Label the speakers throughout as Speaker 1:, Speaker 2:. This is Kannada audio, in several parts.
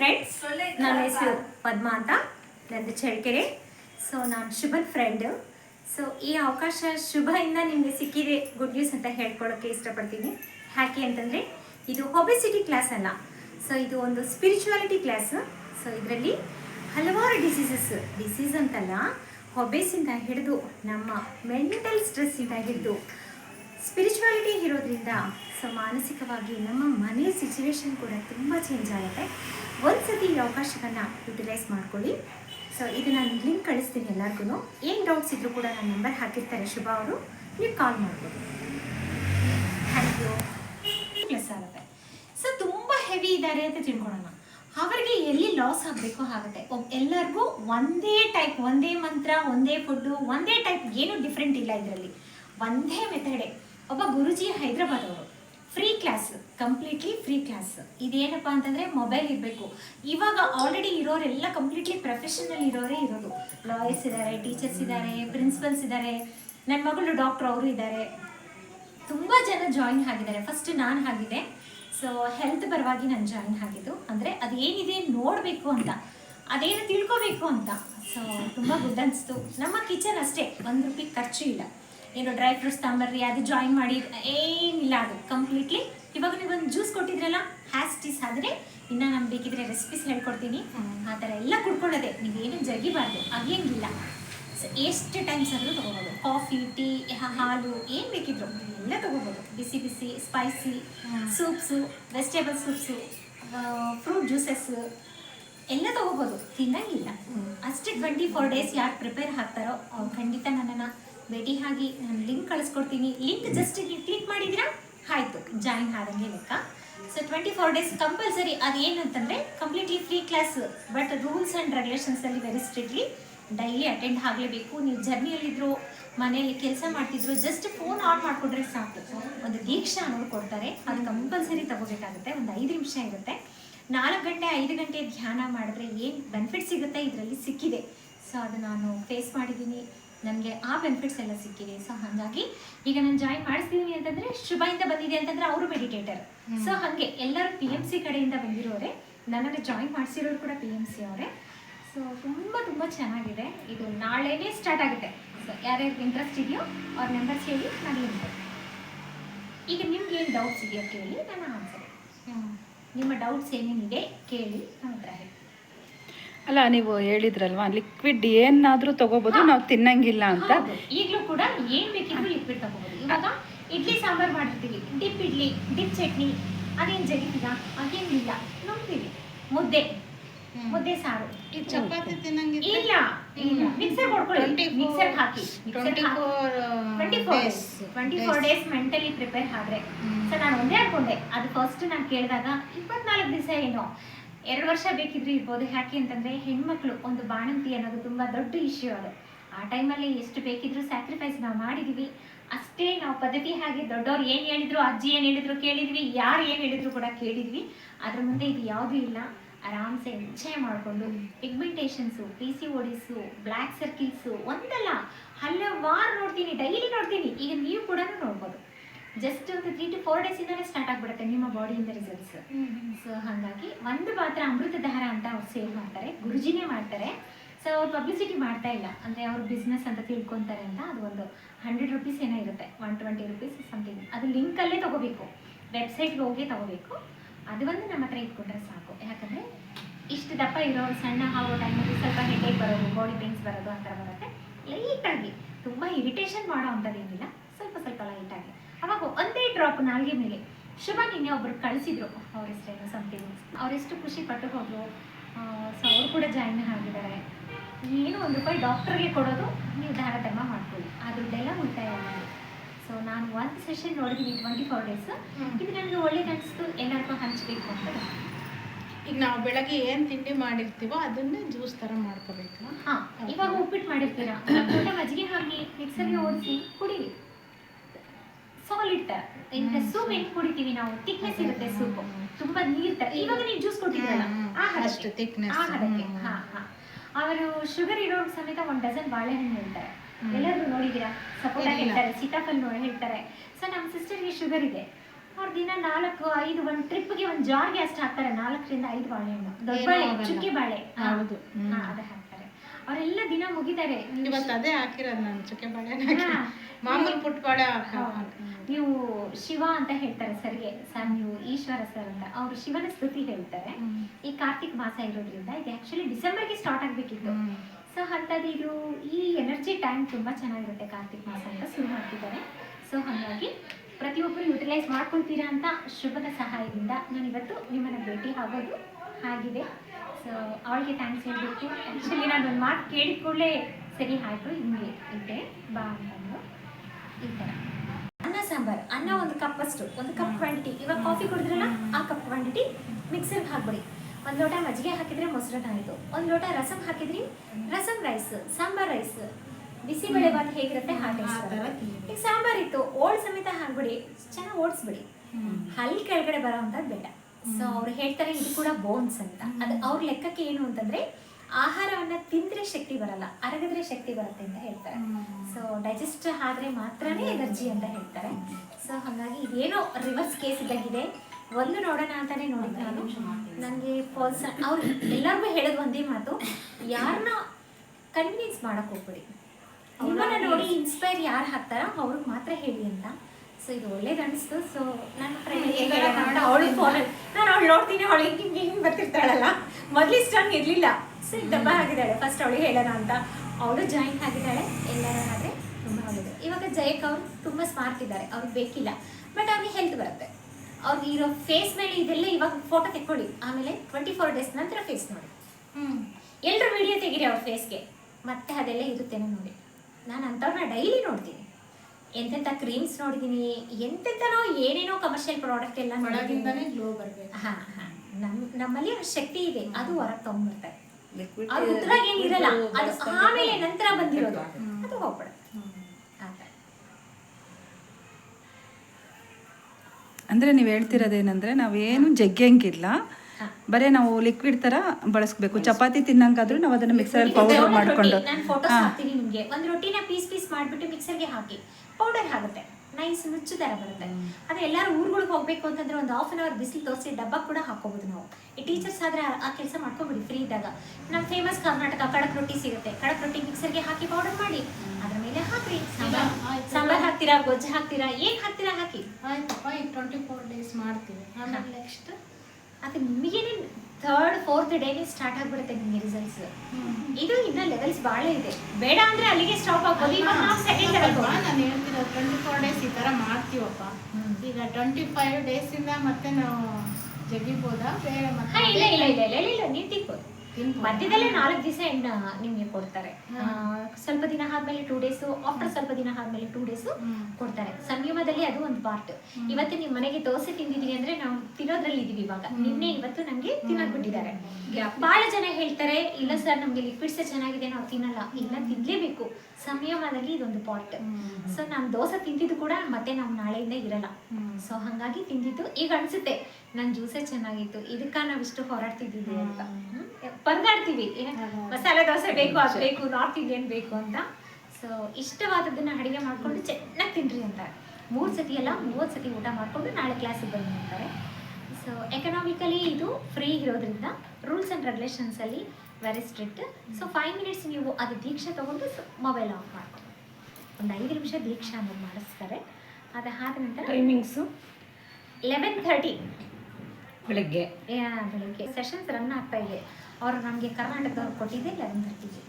Speaker 1: ಫ್ರೆಂಡ್ಸ್ ನನ್ನ ಹೆಸರು ಪದ್ಮ ಅಂತ ನಂದು ಚಳ್ಳಕೆರೆ. ಸೊ ನಾನು ಶುಭನ್ ಫ್ರೆಂಡ್ ಸೊ ಈ ಅವಕಾಶ ಶುಭದಿಂದ ನಿಮಗೆ ಸಿಕ್ಕಿದೆ ಗುಡ್ ನ್ಯೂಸ್ ಅಂತ ಹೇಳ್ಕೊಳ್ಳೋಕ್ಕೆ ಇಷ್ಟಪಡ್ತೀನಿ. ಯಾಕೆ ಅಂತಂದರೆ ಇದು ಹೊಬೆಸಿಟಿ ಕ್ಲಾಸ್ ಅಲ್ಲ. ಸೊ ಇದು ಒಂದು ಸ್ಪಿರಿಚುವಾಲಿಟಿ ಕ್ಲಾಸ್ ಸೊ ಇದರಲ್ಲಿ ಹಲವಾರು ಡಿಸೀಸಸ್ ಡಿಸೀಸ್ ಅಂತಲ್ಲ ಹೊಬೆಸಿಂದ ಹಿಡಿದು ನಮ್ಮ ಮೆಂಟಲ್ ಸ್ಟ್ರೆಸ್ಸಿಂದ ಹಿಡಿದು ಸ್ಪಿರಿಚುವಾಲಿಟಿ ಇರೋದ್ರಿಂದ ಸೊ ಮಾನಸಿಕವಾಗಿ ನಮ್ಮ ಮನೆ ಸಿಚುವೇಶನ್ ಕೂಡ ತುಂಬ ಚೇಂಜ್ ಆಗುತ್ತೆ. ಒಂದು ಸತಿ ಈ ಅವಕಾಶವನ್ನು ಯುಟಿಲೈಸ್ ಮಾಡ್ಕೊಳ್ಳಿ. ಸೊ ಇದು ನಾನು ಲಿಂಕ್ ಕಳಿಸ್ತೀನಿ ಎಲ್ಲರಿಗೂ ಏನು ಡೌಟ್ಸ್ ಇದ್ರೂ ಕೂಡ ನನ್ನ ನಂಬರ್ ಹಾಕಿರ್ತಾರೆ ಶುಭ ಅವರು. ನೀವು ಕಾಲ್ ಮಾಡ್ಬೋದು. ಥ್ಯಾಂಕ್ ಯು ಪ್ಲಸ್ ಆಗುತ್ತೆ. ಸೊ ತುಂಬ ಹೆವಿ ಇದ್ದಾರೆ ಅಂತ ತಿಳ್ಕೊಳ್ಳೋಣ. ಅವರಿಗೆ ಎಲ್ಲಿ ಲಾಸ್ ಆಗಬೇಕು ಆಗುತ್ತೆ ಎಲ್ಲರಿಗೂ ಒಂದೇ ಟೈಪ್ ಒಂದೇ ಮಂತ್ರ, ಒಂದೇ ಫುಡ್ಡು ಒಂದೇ ಟೈಪ್ ಏನು ಡಿಫ್ರೆಂಟ್ ಇಲ್ಲ ಇದರಲ್ಲಿ. ಒಂದೇ ಮೆಥಡೆ ಒಬ್ಬ ಗುರುಜಿ ಹೈದರಾಬಾದ್ ಅವರು. Free class completely free class ಇದೇನಪ್ಪ ಅಂತಂದರೆ ಮೊಬೈಲ್ ಇರಬೇಕು. ಇವಾಗ ಆಲ್ರೆಡಿ ಇರೋರೆಲ್ಲ ಕಂಪ್ಲೀಟ್ಲಿ ಪ್ರೊಫೆಷನಲ್ ಇರೋರೇ ಇರೋದು. ಲಾಯರ್ಸ್ ಇದ್ದಾರೆ ಟೀಚರ್ಸ್ ಇದ್ದಾರೆ ಪ್ರಿನ್ಸಿಪಲ್ಸ್ ಇದ್ದಾರೆ ನನ್ನ ಮಗಳು ಡಾಕ್ಟ್ರ್ ಅವರು ಇದ್ದಾರೆ ತುಂಬ ಜನ ಜಾಯಿನ್ ಆಗಿದ್ದಾರೆ. ಫಸ್ಟ್ ನಾನು ಆಗಿದೆ ಸೊ ಹೆಲ್ತ್ ಪರವಾಗಿ ನಾನು ಜಾಯಿನ್ ಆಗಿದ್ದು. ಅಂದರೆ ಅದೇನಿದೆ ನೋಡಬೇಕು ಅಂತ. ಅದೇನು ತಿಳ್ಕೊಬೇಕು ಅಂತ. ಸೊ ತುಂಬ ಗುಡ್ ಅನಿಸ್ತು. ನಮ್ಮ ಕಿಚನ್ ಅಷ್ಟೇ. ಒಂದು ರೂಪಾಯಿ ಖರ್ಚು ಇಲ್ಲ. ಏನು ಡ್ರೈ ಫ್ರೂಟ್ಸ್ ತಂಬರ್ರಿ ಅದು ಜಾಯಿನ್ ಮಾಡಿ, ಏನಿಲ್ಲ ಅದು ಕಂಪ್ಲೀಟ್ಲಿ ಇವಾಗ ನೀವು ಒಂದು ಜ್ಯೂಸ್ ಕೊಟ್ಟಿದ್ರಲ್ಲ ಹ್ಯಾಸ್ಟೀಸ್ ಆದರೆ, ಇನ್ನು ನಾನು ಬೇಕಿದ್ರೆ ರೆಸಿಪೀಸ್ ಹೇಳ್ಕೊಡ್ತೀನಿ. ಆ ಥರ ಎಲ್ಲ ಕುಡ್ಕೊಳ್ಳೋದೆ, ನೀವೇನು ಜಗಿಬಾರ್ದು, ಹಾಗೇನಿಲ್ಲ. ಸೊ ಎಷ್ಟು ಟೈಮ್ಸ್ ಆದರೂ ತೊಗೋಬೋದು. ಕಾಫಿ ಟೀ ಹಾಲು, ಏನು ಬೇಕಿದ್ರು, ಎಲ್ಲ ತೊಗೋಬೋದು. ಬಿಸಿ ಬಿಸಿ spicy soups vegetable soups fruit juices ಎಲ್ಲ ತೊಗೋಬೋದು. ತಿನ್ನಂಗಿಲ್ಲ. ಅಷ್ಟೇ ಟ್ವೆಂಟಿ ಫೋರ್ ಡೇಸ್ ಯಾರು ಪ್ರಿಪೇರ್ ಹಾಕ್ತಾರೋ ಅವ್ರು ಖಂಡಿತ ನನ್ನನ್ನು ಭೇಟಿ ಆಗಿ ನಾನು ಲಿಂಕ್ ಕಳಿಸ್ಕೊಡ್ತೀನಿ. ಲಿಂಕ್ ಜಸ್ಟ್ ನೀವು ಕ್ಲಿಕ್ ಮಾಡಿದಿರಾ ಆಯಿತು. ಜಾಯಿನ್ ಆದಂಗೆ ಲೆಕ್ಕ. So twenty four days compulsory ಅದು ಅಂತಂದರೆ completely free class but rules and ರೆಗ್ಯುಲೇಷನ್ಸಲ್ಲಿ very strictly daily attend ಆಗಲೇಬೇಕು. ನೀವು ಜರ್ನಿಯಲ್ಲಿದ್ದರು ಮನೆಯಲ್ಲಿ ಕೆಲಸ ಮಾಡ್ತಿದ್ರು ಜಸ್ಟ್ ಫೋನ್ ಆನ್ ಮಾಡಿಕೊಂಡ್ರೆ ಸಾಕು. ಒಂದು ದೀಕ್ಷಾ ಅನ್ನೋದು ಕೊಡ್ತಾರೆ. ಅದು ಕಂಪಲ್ಸರಿ ತಗೋಬೇಕಾಗುತ್ತೆ. ಒಂದು ಐದು ನಿಮಿಷ ಇರುತ್ತೆ. ನಾಲ್ಕು ಗಂಟೆ, ಐದು ಗಂಟೆ ಧ್ಯಾನ ಮಾಡಿದ್ರೆ ಏನು ಬೆನಿಫಿಟ್ ಸಿಗುತ್ತೆ? ಇದರಲ್ಲಿ ಸಿಕ್ಕಿದೆ. ಸೊ ಅದು ನಾನು ಫೇಸ್ ಮಾಡಿದ್ದೀನಿ. ನನಗೆ ಆ ಬೆನಿಫಿಟ್ಸ್ ಎಲ್ಲ ಸಿಕ್ಕಿದೆ. ಸೊ ಹಾಗಾಗಿ ಈಗ ನಾನು ಜಾಯಿನ್ ಮಾಡಿಸ್ತೀನಿ ಅಂತಂದರೆ ಶುಭಯಿಂದ ಬಂದಿದೆ ಅಂತಂದರೆ ಅವರು ಮೆಡಿಟೇಟರ್ ಸೊ ಹಾಗೆ ಎಲ್ಲರೂ ಪಿ ಎಂ ಸಿ ಕಡೆಯಿಂದ ಬಂದಿರೋರೆ. ನನ್ನನ್ನು ಜಾಯಿನ್ ಮಾಡಿಸಿರೋರು ಕೂಡ ಪಿ ಎಂ ಸಿ ಅವರೇ. ಸೊ ತುಂಬ ತುಂಬ ಚೆನ್ನಾಗಿದೆ. ಇದು ನಾಳೆನೇ ಸ್ಟಾರ್ಟ್ ಆಗುತ್ತೆ. ಸೊ ಯಾರ್ಯಾರು ಇಂಟ್ರೆಸ್ಟ್ ಇದೆಯೋ ಅವ್ರ ಮೆಂಬರ್ಸ್ ಹೇಳಿ ನಾನು ಲಿಂಕ್ ಈಗ ನಿಮ್ಗೆ ಏನು ಡೌಟ್ಸ್ ಇದೆಯೋ ಕೇಳಿ ನಾನು ಆನ್ಸರ್ ನಿಮ್ಮ ಡೌಟ್ಸ್ ಏನೇನಿದೆ ಕೇಳಿ ನನ್ನ ಹತ್ರ ಹೇಳಿ.
Speaker 2: ಅಲ್ಲ ನೀವು ಹೇಳಿದ್ರಲ್ವಾ ಲಿಕ್ವಿಡ್ ಏನಾದ್ರೂ ತಗೋಬೋದು ನಾವು ತಿನ್ನಂಗಿಲ್ಲ ಅಂತ.
Speaker 1: ಈಗಲೂ ಕೂಡ ಏನು ಬೇಕಿದ್ರು ಲಿಕ್ವಿಡ್ ತಗೋಬಹುದು ಇವಾಗ ಇಡ್ಲಿ ಸಾಂಬಾರ್ ಮಾಡಿರ್ತೀವಿ ಡಿಪ್ ಇಡ್ಲಿ ಡಿಪ್ ಚಟ್ನಿ ಅದೇನ್ ಜಗಿತೀಗ ಅದೇನಿಲ್ಲ. ನೋಡ್ತೀವಿ. ಮುದ್ದೆ. ಮುದ್ದೆ ಸಾರು.
Speaker 3: ಚಪಾತಿ ತಿನ್ನಂಗಿಲ್ಲ
Speaker 1: ಇಲ್ಲ ಇಲ್ಲ. ಮಿಕ್ಸರ್ ಕೊಡ್ಕೊಳ್ಳಿ. ಮಿಕ್ಸರ್ ಹಾಕಿ.
Speaker 3: Twenty four
Speaker 1: twenty four days twenty four days mentally prepare ಆದ್ರೆ. ಸೊ ನಾನು ಒಂದೇ ಅನ್ಕೊಂಡೆ. ಅದು ಫಸ್ಟ್ ನಾನು ಕೇಳಿದಾಗ ಇಪ್ಪತ್ನಾಲ್ಕು ದಿವಸ ಏನೋ. ಎರಡು ವರ್ಷ ಬೇಕಿದ್ರು ಇರ್ಬೋದು. ಯಾಕೆ ಅಂತಂದ್ರೆ ಹೆಣ್ಮಕ್ಳು ಒಂದು ಬಾಣಂತಿ ಅನ್ನೋದು ತುಂಬಾ ದೊಡ್ಡ ಇಶ್ಯೂ ಅದು. ಆ ಟೈಮಲ್ಲಿ ಎಷ್ಟು ಬೇಕಿದ್ರು ಸ್ಯಾಕ್ರಿಫೈಸ್ ನಾವು ಮಾಡಿದೀವಿ. ಅಷ್ಟೇ ನಾವು ಪದ್ಧತಿ ಹಾಗೆ ದೊಡ್ಡವ್ರು ಏನು ಹೇಳಿದ್ರು, ಅಜ್ಜಿ ಏನು ಹೇಳಿದ್ರು ಕೇಳಿದ್ವಿ, ಯಾರು ಏನು ಹೇಳಿದ್ರು ಕೂಡ ಕೇಳಿದ್ವಿ. ಅದ್ರ ಮುಂದೆ ಇದು ಯಾವುದೂ ಇಲ್ಲ. ಆರಾಮ್ಸೆ ಎಂಜಾಯ್ ಮಾಡಿಕೊಂಡು ಪಿಗ್ಮೆಂಟೇಷನ್ಸು ಪಿ ಸಿ ಓಡಿಸು ಬ್ಲ್ಯಾಕ್ ಸರ್ಕಿಲ್ಸು ಒಂದಲ್ಲ. ಹಲವಾರು ನೋಡ್ತೀನಿ ಡೈಲಿ ನೋಡ್ತೀನಿ. ಈಗ ನೀವು ಕೂಡ ನೋಡ್ಬೋದು. ಜಸ್ಟ್ ಒಂದು ತ್ರೀ ಟು ಫೋರ್ ಡೇಸಿಂದಲೇ ಸ್ಟಾರ್ಟ್ ಆಗ್ಬಿಡುತ್ತೆ ನಿಮ್ಮ ಬಾಡಿಯಿಂದ ರಿಸಲ್ಟ್ಸ್ ಸೊ ಹಾಗಾಗಿ ಒಂದು ಮಾತ್ರ ಅಮೃತಧಾರ ಅಂತ ಅವ್ರು ಸೇಲ್ ಮಾಡ್ತಾರೆ ಗುರುಜಿನೇ ಮಾಡ್ತಾರೆ. ಸೊ ಅವ್ರು ಪಬ್ಲಿಸಿಟಿ ಮಾಡ್ತಾ ಇಲ್ಲ. ಅಂದರೆ ಅವ್ರ ಬಿಸ್ನೆಸ್ ಅಂತ ತಿಳ್ಕೊತಾರೆ ಅಂತ ಅದು ಒಂದು ಹಂಡ್ರೆಡ್ ರುಪೀಸ್ ಏನೋ ಇರುತ್ತೆ ಒನ್ ಟ್ವೆಂಟಿ ರುಪೀಸ್ ಸಮಥಿಂಗ್ ಅದು ಲಿಂಕಲ್ಲೇ ತಗೋಬೇಕು. ವೆಬ್ಸೈಟ್ಗೆ ಹೋಗಿ ತಗೋಬೇಕು. ಅದು ಒಂದು ನಮ್ಮ ಹತ್ರ ಇಟ್ಕೊಂಡ್ರೆ ಸಾಕು. ಯಾಕಂದರೆ ಇಷ್ಟು ದಪ್ಪ ಇರೋರು ಸಣ್ಣ ಆಗೋ ಟೈಮಲ್ಲಿ ಸ್ವಲ್ಪ ಹೆಡ್ಡೇಕ್ ಬರೋದು ಬಾಡಿ ಪೇನ್ಸ್ ಬರೋದು ಆ ಥರ ಬರುತ್ತೆ. ಲೈಟಾಗಿ ತುಂಬ ಇರಿಟೇಷನ್ ಮಾಡೋ ಅಂಥದ್ದೇನಿಲ್ಲ. ಸ್ವಲ್ಪ ಸ್ವಲ್ಪ ಲೈಟಾಗಿ ಅವಾಗ ಒಂದೇ ಡ್ರಾಪ್ ನಾಲ್ಗೆ ಮೇಲೆ ಶುಭ ನಿನ್ನೆ ಒಬ್ರು ಕಳಿಸಿದ್ರು. ಅವರೆಷ್ಟೇನು ಸಮಥಿಂಗ್ ಅವರೆಷ್ಟು ಖುಷಿ ಪಟ್ಟು ಹೋದ್ರು. ಸೊ ಅವ್ರು ಕೂಡ ಜಾಯಿನ್ ಆಗಿದ್ದಾರೆ. ಏನು ಒಂದು ರೂಪಾಯಿ ಡಾಕ್ಟರ್ಗೆ ಕೊಡೋದು ನೀವು ದಾನ ಧರ್ಮ ಮಾಡ್ಕೊಳ್ಳಿ. ಆ ದುಡ್ಡೆಲ್ಲ ಉಳಿತಾಯ ಮಾಡಿ ಸೊ ನಾನು ಒಂದು ಸೆಷನ್ ನೋಡಿದ್ದೀನಿ ಟ್ವೆಂಟಿ ಫೋರ್ ಡೇಸ್ ಇದು ನನಗೆ ಒಳ್ಳೇದು ಅನಿಸ್ತು ಎಲ್ಲರಿಗೂ ಹಂಚಬೇಕು ಅಂತ.
Speaker 3: ಈಗ ನಾವು ಬೆಳಗ್ಗೆ ಏನು ತಿಂಡಿ ಮಾಡಿರ್ತೀವೋ ಅದನ್ನೇ ಜ್ಯೂಸ್ ಥರ ಮಾಡ್ಕೋಬೇಕು.
Speaker 1: ಹಾಂ ಇವಾಗ ಉಪ್ಪಿಟ್ಟು ಮಾಡಿರ್ತೀರಾ? ಊಟ ಮಜ್ಜಿಗೆ ಹಾಕಿ ಮಿಕ್ಸರ್ಗೆ ಓಡಿಸಿ ಕುಡೀರಿ ಸಾಲಿಡ್ ತರ ಇಂಥ ಸೂಪ್ ಹೆಂಗ್ ಕುಡಿತೀವಿ ನಾವು? ಥಿಕ್ನೆಸ್ ಇರುತ್ತೆ ಸೂಪ್. ತುಂಬಾ ನೀರ್ ತರ ಇವಾಗ ನೀವು ಜ್ಯೂಸ್ ಕೊಟ್ಟಿದ್ರಲ್ಲ
Speaker 3: ಅಷ್ಟು
Speaker 1: ಹಾ ಹಾ. ಅವರು ಶುಗರ್ ಇರೋ ಸಮೇತ ಒಂದ್ ಡಜನ್ ಬಾಳೆಹಣ್ಣು ಹೇಳ್ತಾರೆ. ಎಲ್ಲರೂ ನೋಡಿದೀರಾ
Speaker 3: ಸಪೋರ್ಟ್.
Speaker 1: ಹೇಳ್ತಾರೆ ಸೀತಾಫಲ್ ನೋಡಿ ಹೇಳ್ತಾರೆ. ಸೊ ನಮ್ಮ ಸಿಸ್ಟರ್ಗೆ ಶುಗರ್ ಇದೆ. ಅವ್ರು ದಿನ ನಾಲ್ಕು ಐದು ಒಂದು ಟ್ರಿಪ್ಗೆ ಒಂದು ಜಾರ್ಗೆ ಅಷ್ಟು ಹಾಕ್ತಾರೆ. ನಾಲ್ಕರಿಂದ ಐದು ಬಾಳೆಹಣ್ಣು. ದೊಡ್ಡ ಬಾಳೆ. ಚುಕ್ಕಿ ಬಾಳೆ.
Speaker 3: ಹೌದು.
Speaker 1: ಅದೇ ಹಾಕ್ತಾರೆ. ಅವರೆಲ್ಲ ದಿನ ಮುಗಿತಾರೆ.
Speaker 3: ಇವತ್ತು ಅದೇ ಹಾಕಿರೋದು ನಾನು ಚುಕ್ಕೆ ಬಾಳೆ. ಮಾಮೂಲಿ ಪುಟ್ಟ ಬಾಳೆ
Speaker 1: ನೀವು ಶಿವ ಅಂತ ಹೇಳ್ತಾರೆ ಸರ್ಗೆ ಸರ್ ನೀವು ಈಶ್ವರ ಸರ್ ಅಂತ. ಅವರು ಶಿವನ ಸ್ತುತಿ ಹೇಳ್ತಾರೆ. ಈ ಕಾರ್ತಿಕ್ ಮಾಸ ಇರೋದ್ರಿಂದ ಇದು ಆಕ್ಚುಲಿ ಡಿಸೆಂಬರ್ಗೆ ಸ್ಟಾರ್ಟ್ ಆಗಬೇಕಿತ್ತು. ಸೊ ಅಂಥದ್ದು ಇದು ಈ ಎನರ್ಜಿ ಟೈಮ್ ತುಂಬ ಚೆನ್ನಾಗಿರುತ್ತೆ ಕಾರ್ತಿಕ್ ಮಾಸ ಅಂತ ಶುರು ಮಾಡ್ತಿದ್ದಾರೆ. ಸೊ ಹಾಗಾಗಿ ಪ್ರತಿಯೊಬ್ಬರು ಯುಟಿಲೈಸ್ ಮಾಡ್ಕೊಳ್ತೀರಾ ಅಂತ ಶುಭದ ಸಹಾಯದಿಂದ ನಾನು ಇವತ್ತು ನಿಮ್ಮನ್ನು ಭೇಟಿ ಆಗೋದು ಆಗಿದೆ ಸೊ ಅವಳಿಗೆ ಥ್ಯಾಂಕ್ಸ್ ಹೇಳಬೇಕು. ಆ್ಯಕ್ಚುಲಿ ನಾನು ಒಂದು ಮಾತು ಕೇಳಿದ ಕೂಡಲೇ ಸರಿ ಆಯಿತು ಹಿಂಗೆ ಇದ್ದೆ. ಬಾ ಅಂತಂದು ಈ ಥರ ಸಾಂಬಾರು ಅನ್ನ ಒಂದು ಕಪ್ ಅಷ್ಟು ಒಂದು ಕಪ್ ಕ್ವಾಂಟಿಟಿ ಇವಾಗ ಕಾಫಿ ಕುಡಿದ್ರಲ್ಲ ಆ ಕಪ್ ಕ್ವಾಂಟಿಟಿ ಮಿಕ್ಸರ್ಗೆ ಹಾಕ್ಬಿಡಿ. ಒಂದು ಲೋಟ ಮಜ್ಜಿಗೆ ಹಾಕಿದ್ರೆ ಮೊಸರನ್ನ ಆಯಿತು. ಒಂದು ಲೋಟ ರಸಂ ಹಾಕಿದ್ರಿ ರಸಂ ರೈಸ್ ಸಾಂಬಾರ್ ರೈಸ್ ಬಿಸಿಬೇಳೆ ಭಾತ್ ಹೇಗಿರುತ್ತೆ ಹಾಗೆ ಈಗ ಸಾಂಬಾರ್ ಇತ್ತು ಓಡ್ ಸಮೇತ ಹಾಕ್ಬಿಡಿ ಚೆನ್ನಾಗಿ ಓಡಿಸ್ಬಿಡಿ. ಹಲ್ಲಿ ಕೆಳಗಡೆ ಬರೋ ಅಂಥದ್ದು ಬೇಡ. ಸೊ ಅವ್ರು ಹೇಳ್ತಾರೆ ಇದು ಕೂಡ ಬೋನ್ಸ್ ಅಂತ. ಅದು ಅವ್ರ ಲೆಕ್ಕಕ್ಕೆ ಏನು ಅಂತಂದ್ರೆ ಆಹಾರವನ್ನ ತಿಂದ್ರೆ ಶಕ್ತಿ ಬರಲ್ಲ ಅರಗಿದ್ರೆ ಶಕ್ತಿ ಬರುತ್ತೆ ಅಂತ ಹೇಳ್ತಾರೆ. ಸೊ ಡೈಜೆಸ್ಟ್ ಆದ್ರೆ ಮಾತ್ರನೇ ಎನರ್ಜಿ ಅಂತ ಹೇಳ್ತಾರೆ. ಸೊ ಹಾಗಾಗಿ ಇದೇನೋ ರಿವರ್ಸ್ ಕೇಸ್ ಇದ್ದಾಗಿದೆ. ಒಂದು ನೋಡೋಣ ಅಂತಾನೆ ನೋಡಿದ್ದು ನಾನು. ನನಗೆ ಫಾಲ್ಸ್ ಅವ್ರು ಎಲ್ಲರಿಗೂ ಹೇಳೋದು ಒಂದೇ ಮಾತು. ಯಾರನ್ನ ಕನ್ವಿನ್ಸ್ ಮಾಡಕ್ ಹೋಗ್ಬಿಡಿ. ನಿಮ್ಮನ್ನ ನೋಡಿ ಇನ್ಸ್ಪೈರ್ ಯಾರು ಹಾಕ್ತಾರ ಅವ್ರಿಗೆ ಮಾತ್ರ ಹೇಳಿ ಅಂತ. ಸೊ ಇದು ಒಳ್ಳೇದು ಅನಿಸ್ತು. ಸೊ ನನ್ನ ಫ್ರೆಂಡ್ ಅವಳು ಫೋನ್ ನಾನು ಅವಳು ನೋಡ್ತೀನಿ ಅವಳು ಹಿಂಗೆ ಹಿಂಗೆ ಬರ್ತಿರ್ತಾಳಲ್ಲ. ಮೊದಲು ಹಂಗೆ ಇರಲಿಲ್ಲ. ಸೊ ಈಗ ದಪ್ಪ ಆಗಿದ್ದಾಳೆ ಫಸ್ಟ್ ಅವಳಿಗೆ ಹೇಳೋಣ ಅಂತ. ಅವಳು ಜಾಯಿನ್ ಆಗಿದ್ದಾಳೆ. ಎಲ್ಲರ ಆದರೆ ತುಂಬ ಒಳ್ಳೆಯದು ಇವಾಗ ಜಯಕ್ ಅವರು ತುಂಬ ಸ್ಮಾರ್ಟ್ ಇದ್ದಾರೆ. ಅವ್ರಿಗೆ ಬೇಕಿಲ್ಲ. ಬಟ್ ಅವ್ರಿಗೆ ಹೆಲ್ತ್ ಬರುತ್ತೆ. ಅವ್ರಿಗೆ ಇರೋ ಫೇಸ್ ಮೇಲೆ ಇದೆಲ್ಲ ಇವಾಗ ಫೋಟೋ ತೆಕ್ಕೊಳ್ಳಿ. ಆಮೇಲೆ ಟ್ವೆಂಟಿ ಫೋರ್ ಡೇಸ್ ನಂತರ ಫೇಸ್ ನೋಡಿ. ಎಲ್ಲರೂ ವಿಡಿಯೋ ತೆಗೀರಿ ಅವ್ರ ಫೇಸ್ಗೆ ಮತ್ತೆ ಅದೆಲ್ಲ ಇರುತ್ತೆ ನೋಡಿ. ನಾನು ಅಂಥವ್ರನ್ನ ಡೈಲಿ ನೋಡ್ತೀನಿ. ಎಂತೆಂಥ ಕ್ರೀಮ್ಸ್ ನೋಡಿದ್ದೀನಿ ಎಂತೆಂಥನೋ ಏನೇನೋ ಕಮರ್ಷಿಯಲ್ ಪ್ರಾಡಕ್ಟ್ ಎಲ್ಲ
Speaker 3: ಒಳಗಿಂದಾನೇ ಗ್ಲೋ ಬರಬೇಕು.
Speaker 1: ಹಾಂ ಹಾಂ. ನಮ್ಮ ನಮ್ಮಲ್ಲಿ ಆ ಶಕ್ತಿ ಇದೆ. ಅದು ಹೊರಗೆ ತಗೊಂಡ್ಬರ್ತಾರೆ
Speaker 4: ಲಿಕ್ವಿಡ್
Speaker 1: ನೀವ್ ಉದ್ರಾಗ ಏನಿರಲ್ಲ ಅದು ಆಮೇಲೆ ನಂತರ ಬಂದಿರೋದು. ಅದು ಹೋಗ್ಬಿಡುತ್ತೆ ಆ ಥರ.
Speaker 2: ಅಂದರೆ ನೀವು ಹೇಳ್ತಿರೋದೇನೆಂದರೆ ನಾವೇನು ಜಗ್ಗಂಗಿಲ್ಲ
Speaker 1: ಹಾ.
Speaker 2: ಬರೀ ನಾವು ಲಿಕ್ವಿಡ್ ಥರ ಬಳಸ್ಬೇಕು. ಚಪಾತಿ ತಿನ್ನಂಗಾದ್ರೂ ನಾವು ಅದನ್ನ ಮಿಕ್ಸರ್ ಪೌಡರ್ ಮಾಡ್ಕೊಂಡು.
Speaker 1: ಮಾಡಿಕೊಂಡು ನಾನು ಫೋಟೋಸ್
Speaker 2: ಹಾಂ.
Speaker 1: ಹಾಕ್ತೀನಿ ನಿಮಗೆ. ಒಂದು ರೊಟ್ಟಿನ ಪೀಸ್ ಪೀಸ್ ಮಾಡಿಬಿಟ್ಟು ಮಿಕ್ಸರ್ಗೆ ಹಾಕಿ. ಪೌಡರ್ ಆಗುತ್ತೆ ನೈಸ್ ನುಚ್ಚು ಥರ ಬರುತ್ತೆ. ಅದೇ ಎಲ್ಲರೂ ಊರುಗಳಿಗೆ ಹೋಗ್ಬೇಕು ಅಂತಂದ್ರೆ ಒಂದು ಹಾಫ್ ಆನ್ ಅವರ್ ಬಿಸಿಲು ತೋರಿಸಿ ಡಬ್ಬ ಕೂಡ ಹಾಕೋಬಹುದು ನಾವು. ಈ ಟೀಚರ್ಸ್ ಆದ್ರೆ ಆ- ಕೆಲಸ ಮಾಡ್ಕೊಬಿಡಿ ಫ್ರೀ ಇದ್ದಾಗ. ನಮ್ಮ ಫೇಮಸ್ ಕರ್ನಾಟಕ ಕಡಕ್ ರೊಟ್ಟಿ ಸಿಗುತ್ತೆ. ಕಡಕ್ ರೊಟ್ಟಿ ಮಿಕ್ಸರ್ಗೆ ಹಾಕಿ ಪೌಡರ್ ಮಾಡಿ. ಅದ್ರ ಮೇಲೆ ಹಾಕ್ರಿ. ಸಾಂಬಾರ್ ಹಾಕ್ತೀರಾ ಗೊಜ್ಜು ಹಾಕ್ತೀರಾ ಏನ್ ಹಾಕ್ತೀರಾ ಹಾಕಿ.
Speaker 3: ಆಯ್ತಪ್ಪ ಈಗ ಟ್ವೆಂಟಿ ಫೋರ್ ಡೇಸ್ ಮಾಡ್ತೀವಿ ಆಮೇಲೆ ನೆಕ್ಸ್ಟ್
Speaker 1: ಅದು ನಿಮಗೇನೆ ಥರ್ಡ್ ಫೋರ್ತ್ ಡೇನೇ ಸ್ಟಾರ್ಟ್ ಆಗ್ಬಿಡುತ್ತೆ ನಿಮಗೆ ರಿಸಲ್ಟ್ಸ್ ಇದು ಇನ್ನ ಲೆವೆಲ್ಸ್ ಭಾಳ ಇದೆ. ಬೇಡ ಅಂದ್ರೆ ಅಲ್ಲಿಗೆ ಸ್ಟಾಪ್ ಆಗ್ಬೋದು. ಇವಾಗ ನಾವು ಸೆಕೆಂಡ್
Speaker 3: ನಾನು ಹೇಳ್ತಿರೋ ಟ್ವೆಂಟಿ ಫೋರ್ ಡೇಸ್ ಈ ಥರ ಮಾಡ್ತೀವಪ್ಪ. ಈಗ ಟ್ವೆಂಟಿ ಫೈವ್ ಡೇಸಿಂದ ಮತ್ತೆ ನಾವು ಜಗಿಬೋದಾ? ಬೇರೆ ಮತ್ತೆ
Speaker 1: ಇಲ್ಲ ಇಲ್ಲ ಇಲ್ಲ ಇಲ್ಲ ಇಲ್ಲ ನೀವು ತಿನ್ಬೋದಾ? ಮಧ್ಯದಲ್ಲೇ ನಾಲ್ಕು ದಿವಸ ಎಣ್ಣ ನಿಮಗೆ ಕೊಡ್ತಾರೆ. ಸ್ವಲ್ಪ ದಿನ ಆದ್ಮೇಲೆ ಟೂ ಡೇಸು ಆಫ್ಟರ್ ಸ್ವಲ್ಪ ದಿನ ಆದ್ಮೇಲೆ ಟೂ ಡೇಸು. ಕೊಡ್ತಾರೆ. ಸಂಯಮದಲ್ಲಿ ಅದು ಒಂದು ಪಾರ್ಟ್ ಇವತ್ತು ನಿಮ್ಮ ಮನೆಗೆ ದೋಸೆ ತಿಂದಿದೀನಿ ಅಂದ್ರೆ ನಾವು ತಿನ್ನೋದ್ರಲ್ಲಿ ಇದೀವಿ ಇವಾಗ. ನಿನ್ನೆ ಇವತ್ತು ನಮ್ಗೆ ತಿನ್ನೋದ್ ಬಿಟ್ಟಿದ್ದಾರೆ. ಬಹಳ ಜನ ಹೇಳ್ತಾರೆ ಇಲ್ಲ ಸರ್ ನಮ್ಗೆ ಲಿಕ್ವಿಡ್ಸ್ ಚೆನ್ನಾಗಿದೆ ನಾವು ತಿನ್ನಲ್ಲ. ಇಲ್ಲ ತಿನ್ಲೇಬೇಕು. ಸಂಯಮದಲ್ಲಿ ಇದೊಂದು ಪಾರ್ಟ್ ಸೊ ನಾನು ದೋಸೆ ತಿಂದಿದ್ದು ಕೂಡ ಮತ್ತೆ ನಾವು ನಾಳೆಯಿಂದ ಇರಲ್ಲ. ಸೊ ಹಾಗಾಗಿ ತಿಂದಿದ್ದು ಈಗ ಅನ್ಸುತ್ತೆ. ನನ್ನ ಜ್ಯೂಸೆ ಚೆನ್ನಾಗಿತ್ತು. ಇದಕ್ಕ ನಾವು ಇಷ್ಟು ಹೋರಾಡ್ತಿದ್ದೀವಿ ಅಂತ? ಪರದಾಡ್ತೀವಿ ಮಸಾಲೆ ದೋಸೆ ಬೇಕು ಅದು ಬೇಕು ನಾರ್ತ್ ಇಂಡಿಯನ್ ಬೇಕು ಅಂತ. ಸೊ ಇಷ್ಟವಾದದ್ದನ್ನ ಅಡಿಗೆ ಮಾಡ್ಕೊಂಡು ಚೆನ್ನಾಗಿ ತಿನ್ರಿ ಅಂತ. ಮೂರು ಸತಿ ಎಲ್ಲ ಮೂವತ್ತು ಸತಿ ಊಟ ಮಾಡಿಕೊಂಡು ನಾಳೆ ಕ್ಲಾಸಿಗೆ ಬನ್ನಿ ಅಂತಾರೆ. ಸೊ ಎಕನಾಮಿಕಲಿ ಇದು ಫ್ರೀ ಇರೋದ್ರಿಂದ rules and ರೆಗ್ಯುಲೇಷನ್ಸಲ್ಲಿ very strict so five minutes ನೀವು ಅದು ದೀಕ್ಷೆ ತೊಗೊಂಡು ಮೊಬೈಲ್ ಆಫ್ ಮಾಡ್ಕೊಂಡು ಒಂದು ಐದು ನಿಮಿಷ ದೀಕ್ಷೆ ಅನ್ನೋದು ಮಾಡಿಸ್ತಾರೆ. ಅದಾದ ನಂತರ
Speaker 4: ಟೈಮಿಂಗ್ಸು
Speaker 1: ಲೆವೆನ್ ಥರ್ಟಿ
Speaker 4: ಬೆಳಗ್ಗೆ.
Speaker 1: ಬೆಳಿಗ್ಗೆ. ಸೆಷನ್ಸ್ ರನ್ ಆಗ್ತಾ ಇದೆ. ಅವರು ನಮಗೆ ಕರ್ನಾಟಕದವ್ರು ಕೊಟ್ಟಿದ್ದೆ ಲೆವೆನ್ ತರ್ಟಿಗೆ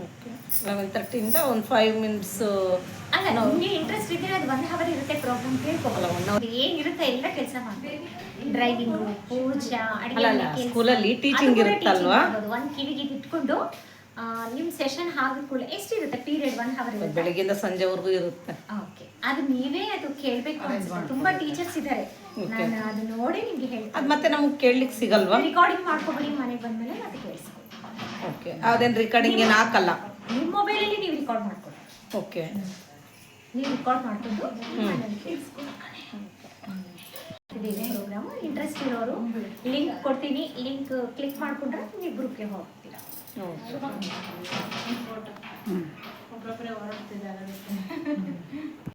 Speaker 4: ಓಕೆ ಲೆವೆನ್ ತರ್ಟಿಯಿಂದ ಒಂದು ಫೈವ್ ಮಿನಿಟ್ಸ್
Speaker 1: ಅಲ್ಲ ನಿಮಗೆ ಇಂಟ್ರೆಸ್ಟ್ ಇದ್ರೆ ಅದು ಒನ್ ಅವರ್ ಇರುತ್ತೆ ಪ್ರೋಗ್ರಾಮ್ ಕೇಳ್ಕೊಬಲ್ಲ ಒನ್ ಅವರ್. ಏನಿರುತ್ತೆ ಎಲ್ಲ ಕೆಲಸ ಮಾಡ್ತೀವಿ ಡ್ರೈವಿಂಗ್ ಪೂಜಾ
Speaker 4: ಅಡುಗೆ ಸ್ಕೂಲಲ್ಲಿ ಟೀಚಿಂಗ್ ಇರುತ್ತಲ್ವಾ?
Speaker 1: ಒಂದು ಕಿವಿಗೆ ಇಟ್ಕೊಂಡು ಆ, ನಿಮ್ ಸೆಷನ್ ಕೂಡ ಎಷ್ಟಿರುತ್ತೆ? ಪೀರಿಯಡ್ ಒನ್ ಅವರ್ ಇರುತ್ತೆ.
Speaker 4: ಬೆಳಗ್ಗೆಯಿಂದ ಸಂಜೆವರೆಗೂ ಇರುತ್ತೆ.
Speaker 1: ಓಕೆ ಅದು ನೀವೇ ಅದು ಕೇಳಬೇಕು ತುಂಬಾ ಟೀಚರ್ಸ್ ಇದ್ದಾರೆ. ನಾನು ಅದು ನೋಡಿ ನಿಮ್ಗೆ
Speaker 4: ಅದು ಮತ್ತೆ ನಮಗೆ ಕೇಳಲಿಕ್ಕೆ ಸಿಗಲ್ವಾ?
Speaker 1: ರೆಕಾರ್ಡಿಂಗ್ ಮಾಡ್ಕೊಬಿಡಿ ಮನೆಗೆ ಬಂದ್ಮೇಲೆ ಮತ್ತೆ ಕೇಳಿಸ್ಕೊಳ್ಳಿ
Speaker 4: ಓಕೆ. ಅದೇನು ರೆಕಾರ್ಡಿಂಗ್ ಏನು ಹಾಕಲ್ಲ?
Speaker 1: ನಿಮ್ಮ ಮೊಬೈಲಲ್ಲಿ ನೀವು ರೆಕಾರ್ಡ್ ಮಾಡ್ಕೊಳ್ಳಿ
Speaker 4: ಓಕೆ.
Speaker 1: ನೀವು ರೆಕಾರ್ಡ್ ಮಾಡ್ಕೊಂಡು ಮನೇಲಿ ಕೇಳಿಸ್ಕೊಳ್ಳಿ ಇದೇ ಪ್ರೋಗ್ರಾಮು ಇಂಟ್ರೆಸ್ಟ್ ಇರೋರು ಲಿಂಕ್ ಕೊಡ್ತೀನಿ. ಲಿಂಕ್ ಕ್ಲಿಕ್ ಮಾಡ್ಕೊಂಡ್ರೆ ನೀವು ಗ್ರೂಪ್ಗೆ ಹೋಗ್ತೀರಾ.
Speaker 3: ಒಬ್ಬೊಬ್ಬರೇ ಹೊರಡ್ತಿದ್ದಾರೆ ಅದಕ್ಕೆ.